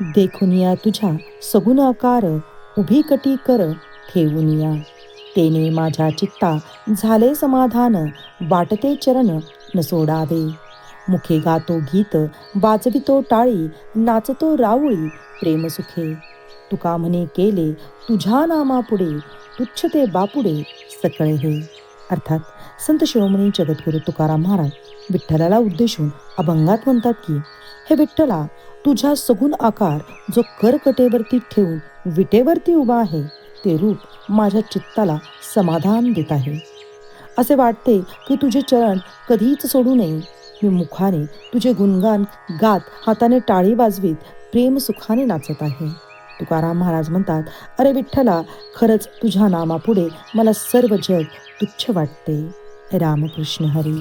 देखुनिया तुझ्या सगुण आकार उभी कटी कर ठेवूनिया तेने माझ्या चित्ता झाले समाधान वाटते चरण न सोडावे मुखे गातो गीत वाजवितो टाळी नाचतो राऊळी प्रेमसुखे तुका म्हणे केले तुझ्या नामापुढे तुच्छ ते बापुडे सकळे हे. अर्थात संत शिरोमणी जगद्गुरु तुकाराम महाराज विठ्ठलाला उद्देशून अभंगात म्हणतात की हे विठ्ठला तुझ्या सगुण आकार जो करकटेवरती ठेवून विटेवरती उभा आहे ते रूप माझ्या चित्ताला समाधान देत आहे. असे वाटते की तुझे चरण कधीच सोडू नये. मी मुखाने तुझे गुणगान गात हाताने टाळी वाजवीत प्रेम सुखाने नाचत आहे. तुकाराम महाराज म्हणतात अरे विठ्ठला खरंच तुझ्या नामापुढे मला सर्व जग तुच्छ वाटते. रामकृष्ण हरी.